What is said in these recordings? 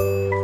เ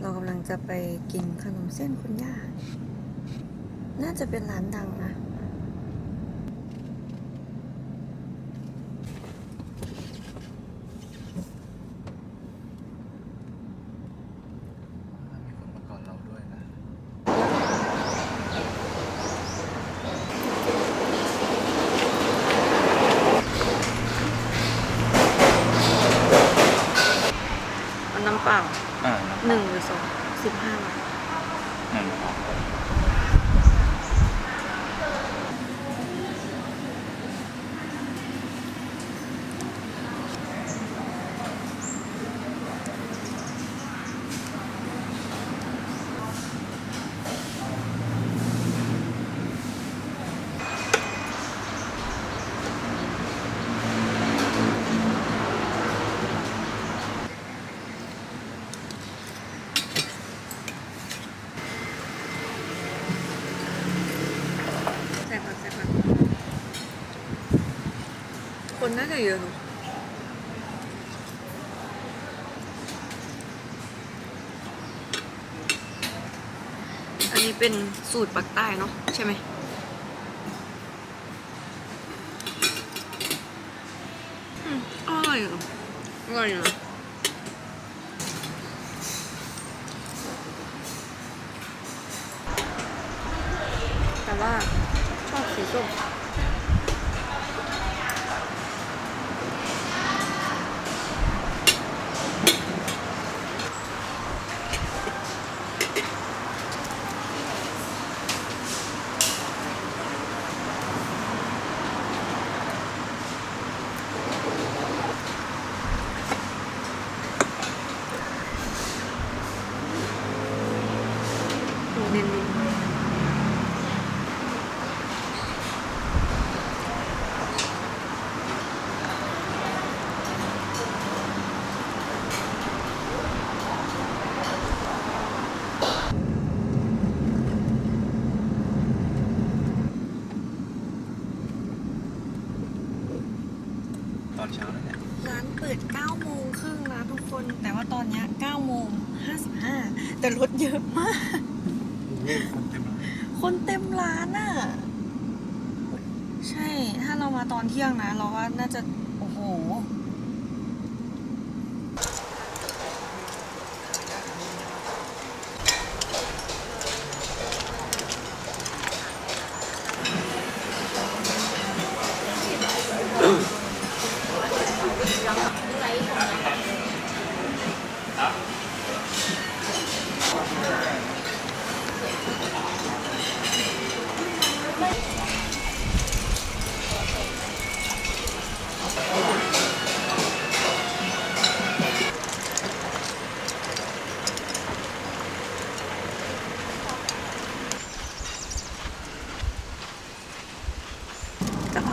จะไปกินขนมเส้นคุณย่า น่าจะเป็นร้านดังนะ มีคนมาก่อนเราด้วยนะ เอาน้ำเปล่าอ่า หนึ่งหรือสองสิบห้าวัน หนึ่งครับ né, Gaiano? อันนี้เป็นสูตรปักใต้เนาะใช่ไหมอร่อยอะอร่อยนะแต่ว่าชอบสีส้ม เน้นๆ ตอนเช้าแล้วเนี่ย ร้านเปิด9โมงครึ่งนะทุกคน แต่ว่าต อนเนี้ย9โมง55 แต่รถเยอะมาก คนเต็มร้านอะ ใช่ ถ้าเรามาตอนเที่ยงนะ เราว่าน่าจะ โอ้โห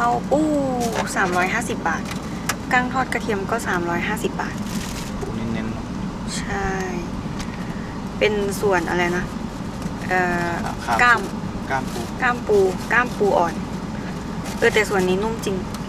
กะเพราปู350บาทกั้งทอดกระเทียมก็350บาทปูเน้นๆเนอะใช่ เป็นส่วนอะไรนะ เอ่อครับกล้าม กล้ามปู กล้ามปู กล้ามปูอ่อน เออแต่ส่วนนี้นุ่มจริงสั่ง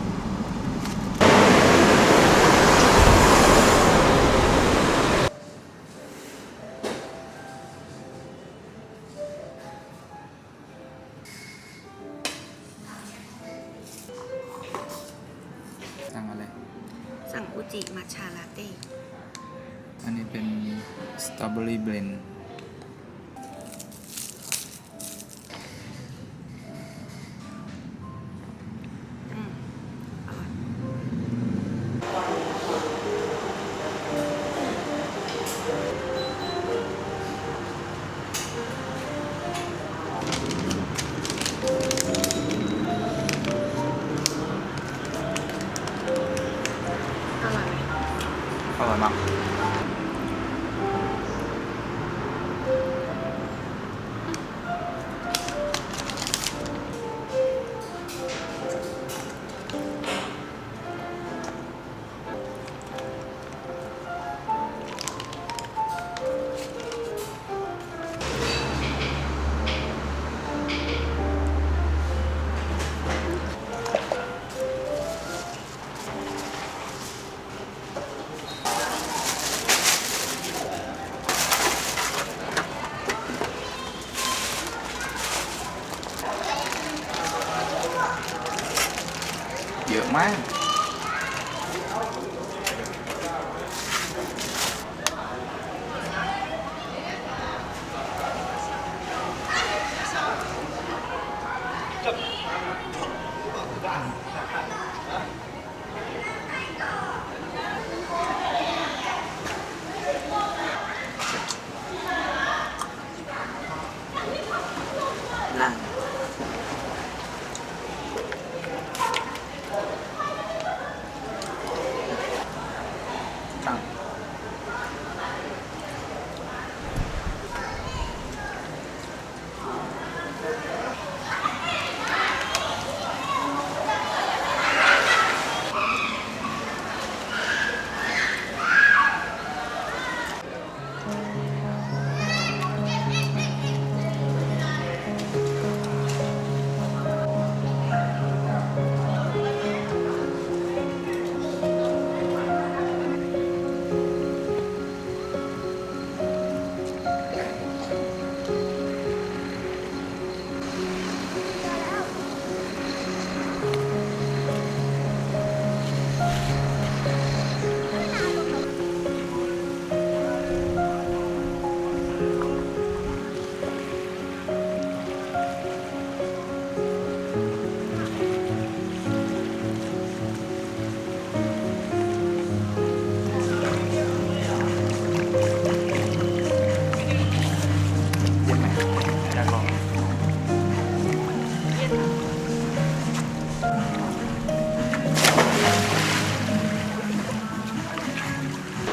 มากนั่ง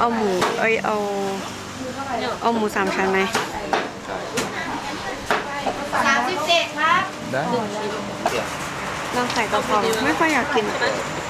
เอาหมู เอ้ยเอา เอาหมูสามชั้นไหมสามสิบเจ็ดครับได้ลองใส่กระเพราไม่ค่อยอยากกินเ